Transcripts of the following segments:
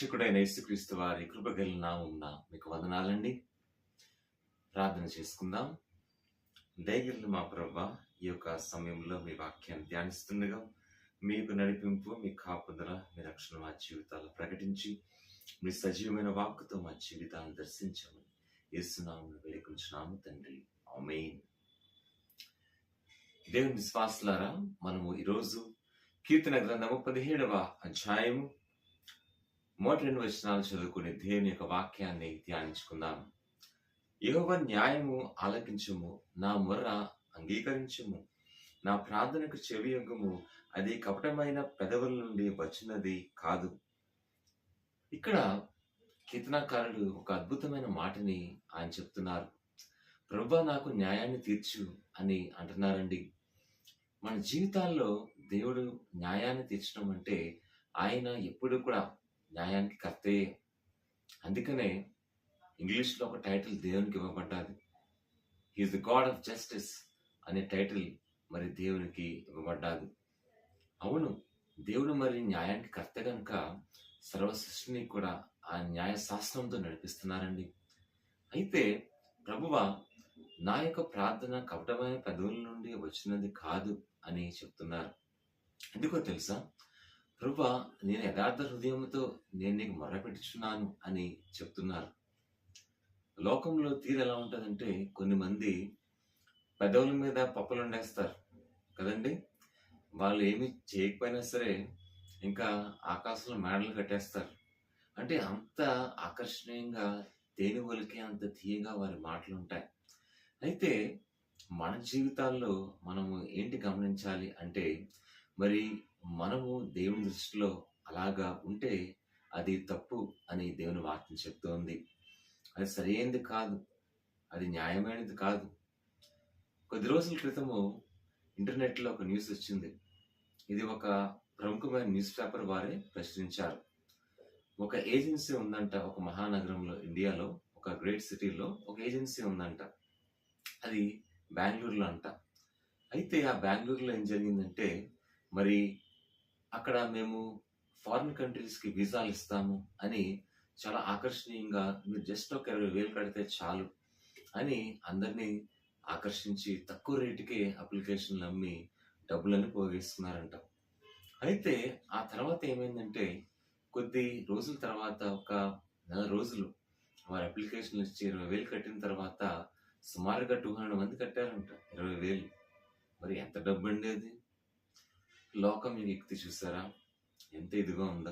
రక్షకుడైన యేసుక్రీస్తు వారి కృపగలినా నామమున మీకు వందనాలండి. ప్రార్థన చేసుకుందాం. దయగలు మా ప్రభ ఈ యొక్క సమయంలో మీ వాక్యాన్ని ధ్యానిస్తుండగా మీకు నడిపింపు మీ కాపుదల మీ రక్షణ మా జీవితాలు ప్రకటించి మీ సజీవమైన వాక్కుతో మా జీవితాలను దర్శించమని యేసునామను వేడుకుంటున్నాము తండ్రి. ఆమేన్. దేవుని విశ్వాసులారా మనము ఈరోజు కీర్తన గ్రంథము పదిహేడవ అధ్యాయము మొదటి రెండు వచనాలు చదువుకుని దేవుని యొక్క వాక్యాన్ని ధ్యానించుకుందాం. యహోవ న్యాయము ఆలకించుము నా మొర్ర అంగీకరించుము. నా ప్రార్థనకు చెవియొగ్గము అది కపటమైన పెదవుల నుండి వచ్చినది కాదు. ఇక్కడ కీర్తనాకారుడు ఒక అద్భుతమైన మాటని ఆయన చెప్తున్నారు. ప్రభు నాకు న్యాయాన్ని తీర్చు అని అంటున్నారండి. మన జీవితాల్లో దేవుడు న్యాయాన్ని తీర్చడం అంటే ఆయన ఎప్పుడు కూడా న్యాయానికి కర్తయ్యే. అందుకనే ఇంగ్లీష్లో ఒక టైటిల్ దేవునికి ఇవ్వబడ్డది. He is the God of justice అనే టైటిల్ మరి దేవునికి ఇవ్వబడ్డాది. అవును దేవుడు మరి న్యాయానికి కర్త కనుక సర్వ సృష్టిని కూడా ఆ న్యాయ శాస్త్రంతో నడిపిస్తున్నారండి. అయితే ప్రభువ నా యొక్క ప్రార్థన కపటమైన పెదవుల నుండి వచ్చినది కాదు అని చెప్తున్నారు. ఎందుకో తెలుసా? ప్రభా నేను యథార్థ హృదయంతో నేను నీకు మొరపెట్టుచున్నాను అని చెప్తున్నారు. లోకంలో తీరు ఎలా ఉంటుందంటే కొన్ని మంది పెదవుల మీద పప్పులు ఉండేస్తారు కదండి? వాళ్ళు ఏమి చేయకపోయినా సరే ఇంకా ఆకాశంలో మేడలు కట్టేస్తారు. అంటే అంత ఆకర్షణీయంగా తేనె ఒలికే అంత తీయగా వారి మాటలు ఉంటాయి అయితే మన జీవితాల్లో మనము ఏంటి గమనించాలి అంటే మరి మనము దేవుని దృష్టిలో అలాగా ఉంటే అది తప్పు అని దేవుని వాక్యం చెప్తోంది. అది సరైనది కాదు. అది న్యాయమైనది కాదు. కొద్ది రోజుల క్రితము ఇంటర్నెట్లో ఒక న్యూస్ వచ్చింది. ఇది ఒక ప్రముఖమైన న్యూస్ పేపర్ వారే ప్రశ్నించారు ఒక ఏజెన్సీ ఉందంట ఒక మహానగరంలో ఇండియాలో ఒక గ్రేట్ సిటీలో ఒక ఏజెన్సీ ఉందంట. అది బెంగళూరులో అంట. అయితే ఆ బెంగళూరులో ఏం జరిగిందంటే మరి అక్కడ మేము ఫారిన్ కంట్రీస్కి వీసాలు ఇస్తాము అని చాలా ఆకర్షణీయంగా మీరు జస్ట్ ఒక ఇరవై వేలు కడితే చాలు అని అందరినీ ఆకర్షించి తక్కువ రేటుకే అప్లికేషన్లు అమ్మి డబ్బులని పోగేస్తున్నారంట. అయితే ఆ తర్వాత ఏమైందంటే కొద్ది రోజుల తర్వాత ఒక నెల రోజులు వారి అప్లికేషన్లు ఇచ్చి ఇరవై వేలు కట్టిన తర్వాత సుమారుగా టూ హండ్రెడ్ మంది కట్టారంట ఇరవై వేలు. మరి ఎంత డబ్బు అండి అది? లోకం వ్యక్తి ఎక్కితే చూసారా? ఎంత ఇదిగా ఉందో.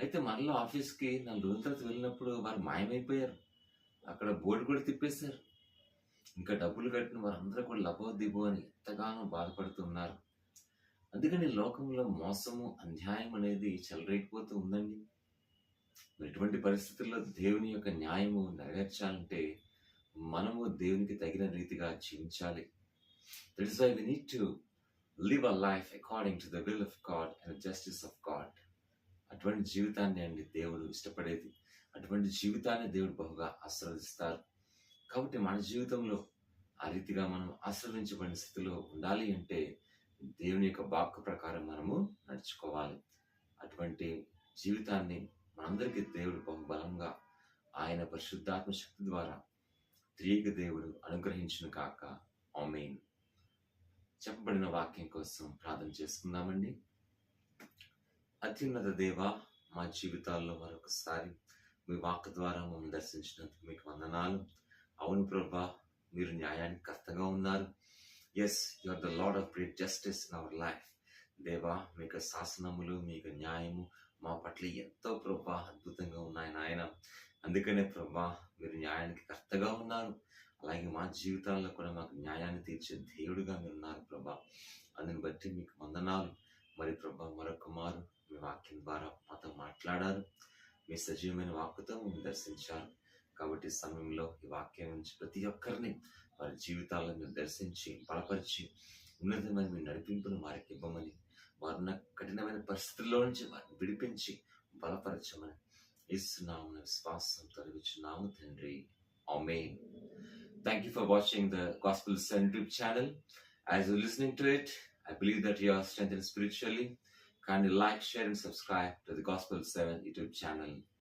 అయితే మళ్ళీ ఆఫీస్కి నాలుగు రోజుల తర్వాత వెళ్ళినప్పుడు వారు మాయమైపోయారు. అక్కడ బోర్డు కూడా తిప్పేశారు. ఇంకా డబ్బులు కట్టిన వారందరూ కూడా లబో దిబో అని ఎంతగానో బాధపడుతున్నారు. అందుకని లోకంలో మోసము అన్యాయం అనేది చెలరేగిపోతూ ఉందండి. ఎటువంటి ఇటువంటి పరిస్థితుల్లో దేవుని యొక్క న్యాయము నెరవేర్చాలంటే మనము దేవునికి తగిన రీతిగా జీవించాలి. That is why we need to live a life according to the will of God and justice of God అటువంటి జీవితాన్ని అండి దేవుడు ఇష్టపడేది. అటువంటి జీవితాన్ని దేవుడు బహుగా ఆశ్రవదిస్తారు. కాబట్టి మన జీవితంలో ఆ రీతిగా మనం ఆశీర్వదించబడిన స్థితిలో ఉండాలి అంటే దేవుని యొక్క వాక్కు ప్రకారం మనము నడుచుకోవాలి. అటువంటి జీవితాన్ని మనందరికీ దేవుడు బహుబలంగా ఆయన పరిశుద్ధాత్మ శక్తి ద్వారా త్రియక దేవుడు అనుగ్రహించిన కాక. ఆమెన్. చెప్పబడిన వాక్యం కోసం ప్రార్థన చేసుకుందామండి. అత్యున్నత దేవ మా జీవితాల్లో మరొకసారి మీ వాక్ ద్వారా మమ్మల్ని దర్శించినందుకు మీకు వందనాలు. అవును ప్రభా మీరు న్యాయానికి కర్తగా ఉన్నారు. Yes you are the lord of great justice in our life దేవా మీకు శాసనములు మీకు న్యాయము మా పట్ల ఎంతో ప్రభా అద్భుతంగా ఉన్నాయి నాయన. అందుకనే ప్రభా మీరు న్యాయానికి కర్తగా ఉన్నారు. అలాగే మా జీవితాల్లో కూడా మాకు న్యాయాన్ని తీర్చే దేవుడుగా మీరు ఉన్నారు ప్రభా. అందుని బట్టి మీకు వందనాలు. మరి ప్రభా మరొక మారు మీ వాక్యం ద్వారా మాతో మాట్లాడారు. మీ సజీవమైన వాక్కుతో మేము దర్శించారు. కాబట్టి సమయంలో ఈ వాక్యం నుంచి ప్రతి ఒక్కరిని వారి జీవితాలను మీరు దర్శించి బలపరిచి ఉన్నతమైన మీ నడిపింపును వారికి ఇవ్వమని వారున్న కఠినమైన పరిస్థితుల్లో నుంచి వారిని విడిపించి బలపరచమని ఇస్తున్నాము విశ్వాసం తొలగించున్నాము తండ్రి. ఆమె Thank you for watching the Gospel Sun YouTube channel. As you're listening to it, I believe that you are strengthened spiritually. Kindly like, share, and subscribe to the Gospel 7 YouTube channel.